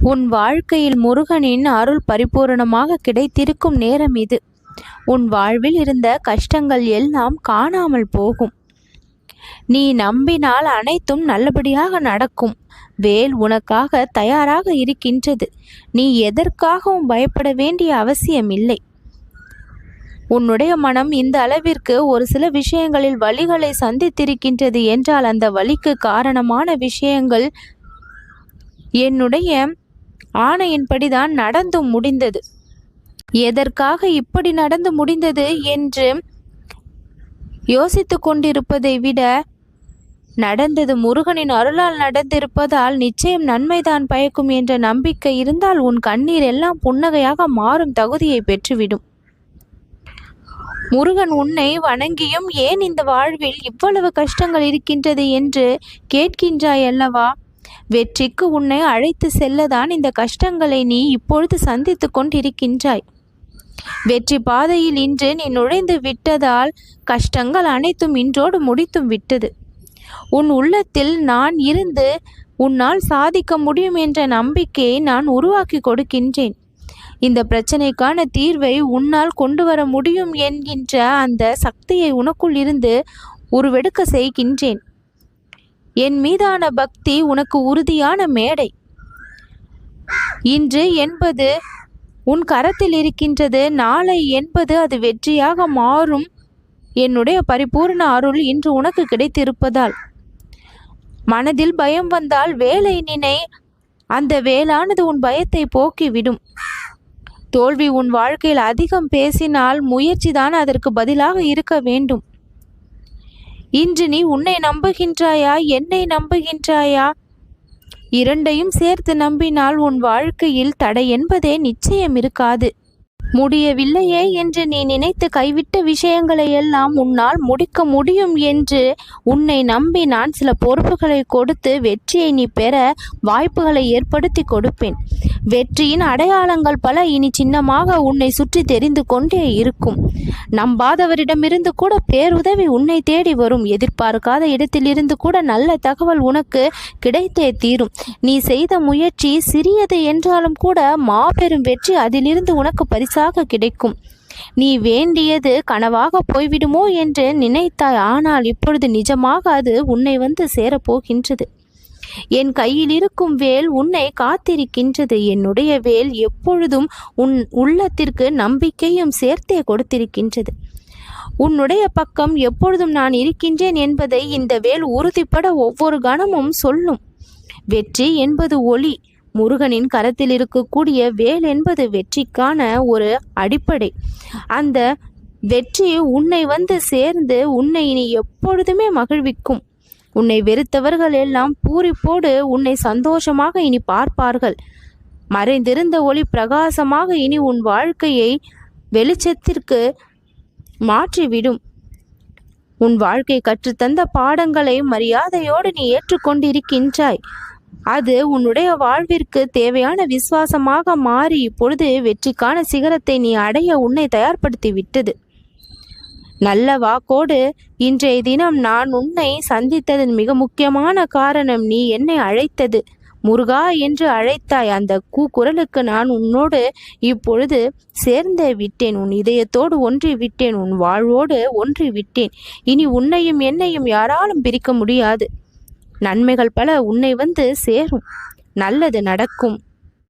உன் வாழ்க்கையில் முருகனின் அருள் பரிபூரணமாக கிடைத்திருக்கும் நேரம் இது. உன் வாழ்வில் இருந்த கஷ்டங்கள் எல்லாம் காணாமல் போகும். நீ நம்பினால் அனைத்தும் நல்லபடியாக நடக்கும். வேல் உனக்காக தயாராக இருக்கின்றது. நீ எதற்காகவும் பயப்பட வேண்டிய அவசியமில்லை. உன்னுடைய மனம் இந்த அளவிற்கு ஒரு சில விஷயங்களில் வழிகளை சந்தித்திருக்கின்றது என்றால் அந்த வழிக்கு காரணமான விஷயங்கள் என்னுடைய ஆணையின்படிதான் நடந்து முடிந்தது. எதற்காக இப்படி நடந்து முடிந்தது என்று யோசித்து கொண்டிருப்பதை விட நடந்தது முருகனின் அருளால் நடந்திருப்பதால் நிச்சயம் நன்மைதான் பயக்கும் என்ற நம்பிக்கை இருந்தால் உன் கண்ணீர் எல்லாம் புன்னகையாக மாறும் தகுதியை பெற்றுவிடும். முருகன் உன்னை வணங்கியும் ஏன் இந்த வாழ்வில் இவ்வளவு கஷ்டங்கள் இருக்கின்றது என்று கேட்கின்றாய் அல்லவா? வெற்றிக்கு உன்னை அழைத்து செல்லதான் இந்த கஷ்டங்களை நீ இப்பொழுது சந்தித்து கொண்டிருக்கின்றாய். வெற்றி பாதையில் இன்று நீ நுழைந்து விட்டதால் கஷ்டங்கள் அனைத்தும் இன்றோடு முடித்தும் விட்டது. உன் உள்ளத்தில் நான் இருந்து உன்னால் சாதிக்க முடியும் என்ற நம்பிக்கையை நான் உருவாக்கி கொடுக்கின்றேன். இந்த பிரச்சனைக்கான தீர்வை உன்னால் கொண்டு வர முடியும் என்கின்ற அந்த சக்தியை உனக்குள் இருந்து உருவெடுக்க செய்கின்றேன். என் மீதான பக்தி உனக்கு உறுதியான மேடை. இன்று என்பது உன் கரத்தில் இருக்கின்றது. நாளை என்பது அது வெற்றியாக மாறும். என்னுடைய பரிபூர்ண அருள் இன்று உனக்கு கிடைத்திருப்பதால். மனதில் பயம் வந்தால் வேலை நினை. அந்த வேலானது உன் பயத்தை போக்கிவிடும். தோல்வி உன் வாழ்க்கையில் அதிகம் பேசினால் முயற்சிதான் அதற்கு பதிலாக இருக்க வேண்டும். இன்று நீ உன்னை நம்புகின்றாயா? என்னை நம்புகின்றாயா? இரண்டையும் சேர்த்து நம்பினால் உன் வாழ்க்கையில் தடை என்பதே நிச்சயம் இருக்காது. முடியவில்லையே என்று நீ நினைத்து கைவிட்ட விஷயங்களை எல்லாம் உன்னால் முடிக்க முடியும் என்று உன்னை நம்பி நான் சில பொறுப்புகளை கொடுத்து வெற்றியை நீ பெற வாய்ப்புகளை ஏற்படுத்தி கொடுப்பேன். வெற்றியின் அடையாளங்கள் பல இனி சின்னமாக உன்னை சுற்றி தெரிந்து கொண்டே இருக்கும். நம்பாதவரிடமிருந்து கூட பேருதவி உன்னை தேடி வரும். எதிர்பார்க்காத இடத்திலிருந்து கூட நல்ல தகவல் உனக்கு கிடைத்தே தீரும். நீ செய்த முயற்சி சிறியது என்றாலும் கூட மாபெரும் வெற்றி அதிலிருந்து உனக்கு பரிசாக கிடைக்கும். நீ வேண்டியது கனவாக போய்விடுமோ என்று நினைத்தாய். ஆனால் இப்பொழுது நிஜமாக அது உன்னை வந்து சேரப்போகின்றது. என் கையில் இருக்கும் வேல் உன்னை காத்திருக்கின்றது. என்னுடைய வேல் எப்பொழுதும் உன் உள்ளத்திற்கு நம்பிக்கையும் சேர்த்தே கொடுத்திருக்கின்றது. உன்னுடைய பக்கம் எப்பொழுதும் நான் இருக்கின்றேன் என்பதை இந்த வேல் உறுதிப்பட ஒவ்வொரு கணமும் சொல்லும். வெற்றி என்பது ஒளி. முருகனின் கரத்தில் இருக்கக்கூடிய வேல் என்பது வெற்றிக்கான ஒரு அடிப்படை. அந்த வெற்றி உன்னை வந்து சேர்ந்து உன்னை இனி எப்பொழுதுமே மகிழ்விக்கும். உன்னை வெறுத்தவர்கள் எல்லாம் பூரிப்போடு உன்னை சந்தோஷமாக இனி பார்ப்பார்கள். மறைந்திருந்த ஒளி பிரகாசமாக இனி உன் வாழ்க்கையை வெளிச்சத்திற்கு மாற்றிவிடும். உன் வாழ்க்கை கற்றுத்தந்த பாடங்களை மரியாதையோடு நீ ஏற்றுக்கொண்டிருக்கின்றாய். அது உன்னுடைய வாழ்விற்கு தேவையான விசுவாசமாக மாறி இப்பொழுது வெற்றிக்கான சிகரத்தை நீ அடைய உன்னை தயார்படுத்தி விட்டது நல்ல வாக்கோடு இன்றைய தினம் நான் உன்னை சந்தித்ததன் மிக முக்கியமான காரணம் நீ என்னை அழைத்தது. முருகா என்று அழைத்தாய். அந்த கூக்குரலுக்கு நான் உன்னோடு இப்பொழுது சேர்ந்தே விட்டேன். உன் இதயத்தோடு ஒன்றி விட்டேன். உன் வாழ்வோடு ஒன்றி விட்டேன். இனி உன்னையும் என்னையும் யாராலும் பிரிக்க முடியாது. நன்மைகள் பல உன்னை வந்து சேரும். நல்லது நடக்கும்.